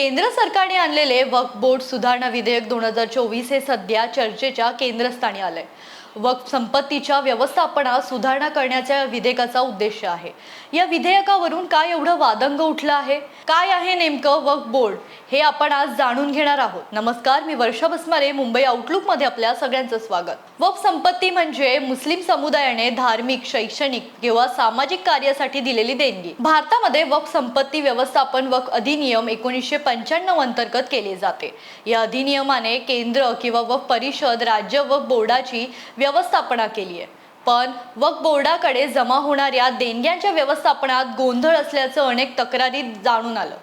केंद्र सरकारने आणलेले वक्फ बोर्ड सुधारणा विधेयक दोन हजार चोवीस हे सध्या चर्चेच्या केंद्रस्थानी आलंय. व संपत्तीच्या व्यवस्थापनात सुधारणा करण्याच्या विधेयकाचा उद्देश आहे. या विधेयकावरून काय एवढं वादंग उठलं आहे? काय आहे नेमकं वक्फ बोर्ड? हे आपण आज जाणून घेणार आहोत. नमस्कार मी वर्षा बसमारे मुंबई आउटलुकमध्ये आपल्या सगळ्यांचं स्वागत. वक्फ संपत्ती म्हणजे मुस्लिम समुदायाने धार्मिक शैक्षणिक किंवा सामाजिक कार्यासाठी दिलेली देणगी. भारतामध्ये वक्फ संपत्ती व्यवस्थापन वक्फ अधिनियम एकोणीसशे पंच्याण्णव अंतर्गत केले जाते. या अधिनियमाने केंद्र किंवा वक्फ परिषद राज्य वक्फ बोर्डाची व्यवस्थापना केली आहे. पण वक्फ बोर्डाकडे जमा होणाऱ्या देणग्यांच्या व्यवस्थापनात गोंधळ असल्याचं अनेक तक्रारीत जाणून आलं.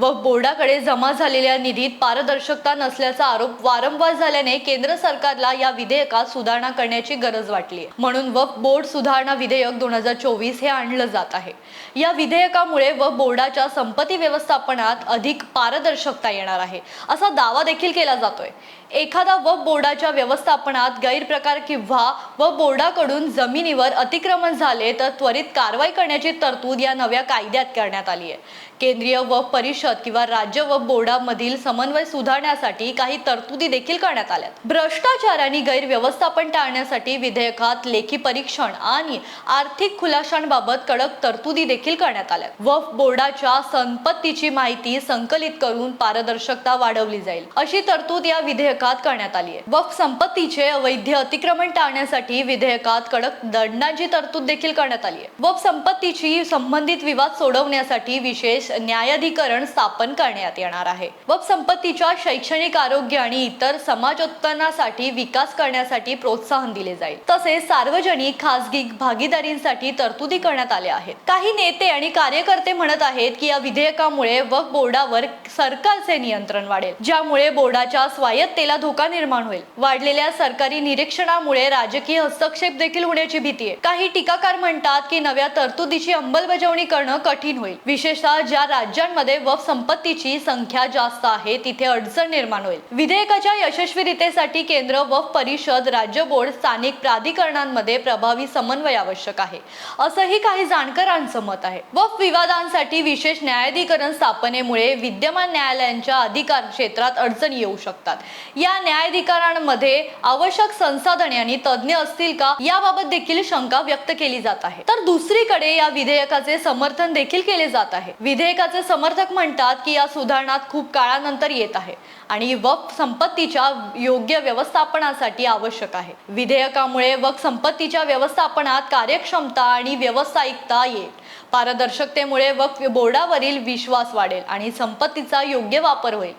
व बोर्डाकडे जमा झालेल्या निधीत पारदर्शकता नसल्याचा आरोप वारंवार झाल्याने केंद्र सरकारला या विधेयकात सुधारणा करण्याची गरज वाटली. म्हणून वक्फ बोर्ड सुधारणा विधेयक दोन हजार चोवीस हे आणलं जात आहे. या विधेयकामुळे व बोर्डाच्या संपत्ती व्यवस्थापनात अधिक पारदर्शकता येणार आहे. असा दावा देखील केला जातोय. एखादा व बोर्डाच्या व्यवस्थापनात गैरप्रकार किंवा व बोर्डाकडून जमिनीवर अतिक्रमण झाले तर त्वरित कारवाई करण्याची तरतूद या नव्या कायद्यात करण्यात आली आहे केंद्रीय व परिषद किंवा राज्य व बोर्डामधील समन्वय सुधारण्यासाठी काही तरतुदी देखील करण्यात आल्या भ्रष्टाचार आणि गैरव्यवस्थापन टाळण्यासाठी विधेयकात लेखी परीक्षण आणि आर्थिक खुलाशांबाबत कडक तरतुदी देखील करण्यात आल्या वफ बोर्डाच्या संपत्तीची माहिती संकलित करून पारदर्शकता वाढवली जाईल. अशी तरतूद या विधेयकात करण्यात आली आहे. वफ संपत्तीचे अवैध अतिक्रमण टाळण्यासाठी विधेयकात कडक दंडाची तरतूद देखील करण्यात आली आहे. वफ संपत्तीची संबंधित विवाद सोडवण्यासाठी विशेष न्यायाधिकरण स्थापन करण्यात येणार आहे. व संपत्तीच्या शैक्षणिक आरोग्य आणि इतर समाज उत्पन्नासाठी विकास करण्यासाठी प्रोत्साहन दिले जाईल. तसेच सार्वजनिक खासगी भागीदारींसाठी तरतुदी करण्यात आल्या आहेत. काही नेते आणि कार्यकर्ते म्हणत आहेत की या विधेयकामुळे वक्फ बोर्डावर सरकारचे नियंत्रण वाढेल ज्यामुळे बोर्डाच्या स्वायत्तेला धोका निर्माण होईल. वाढलेल्या सरकारी निरीक्षणामुळे राजकीय हस्तक्षेप देखील होण्याची भीती आहे. काही टीकाकार म्हणतात की नव्या तरतुदीची अंमलबजावणी करणं कठीण होईल. विशेषतः ज्या राज्यांमध्ये वफ संपत्तीची संख्या जास्त आहे तिथे अडचण निर्माण होईल. विधेयकाच्या यशस्वीरितेसाठी केंद्र व परिषद राज्य बोर्ड स्थानिक प्राधिकरणांमध्ये प्रभावी समन्वय आवश्यक आहे. असंही काही जाणकारांचं मत आहे. वफ विवादांसाठी विशेष न्यायाधिकरण स्थापनेमुळे विद्यमान न्यायालयांच्या अधिकार क्षेत्रात अडचणी येऊ शकतात. या न्यायाधिकरणांमध्ये आवश्यक संसाधने आणि तज्ज्ञ असतील का याबाबत देखील शंका व्यक्त केली जात आहे. तर दुसरीकडे या विधेयकाचे समर्थन देखील केले जात आहे. विधेयकाचे समर्थक म्हणजे म्हणतात की या सुधारणात खूप काळानंतर येत आहे आणि वक्फ संपत्तीच्या योग्य व्यवस्थापनासाठी आवश्यक आहे. विधेयकामुळे वक्फ संपत्तीच्या व्यवस्थापनात कार्यक्षमता आणि व्यावसायिकता येईल. पारदर्शकतेमुळे वक्फ बोर्डावरील विश्वास वाढेल आणि संपत्तीचा योग्य वापर होईल.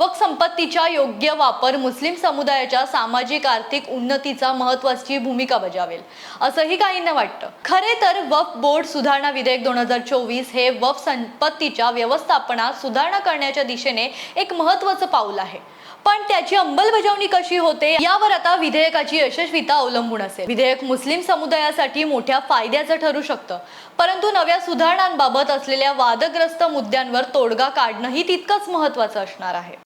वक्फ संपत्तीचा योग्य वापर मुस्लिम समुदायाच्या सामाजिक आर्थिक उन्नतीचा महत्वाची भूमिका बजावेल. असंही काहींना वाटतं. खरे तर वफ बोर्ड सुधारणा विधेयक दोन हजार चोवीस हे वफ संपत्तीच्या व्यवस्थापनात सुधारणा करण्याच्या दिशेने एक महत्वाचं पाऊल आहे. पण त्याची अंमलबजावणी कशी होते यावर आता विधेयकाची यशस्वीता अवलंबून असेल. विधेयक मुस्लिम समुदायासाठी मोठ्या फायद्याचं ठरू शकतं. परंतु नव्या सुधारणांबाबत असलेल्या वादग्रस्त मुद्द्यांवर तोडगा काढणंही तितकंच महत्वाचं असणार आहे.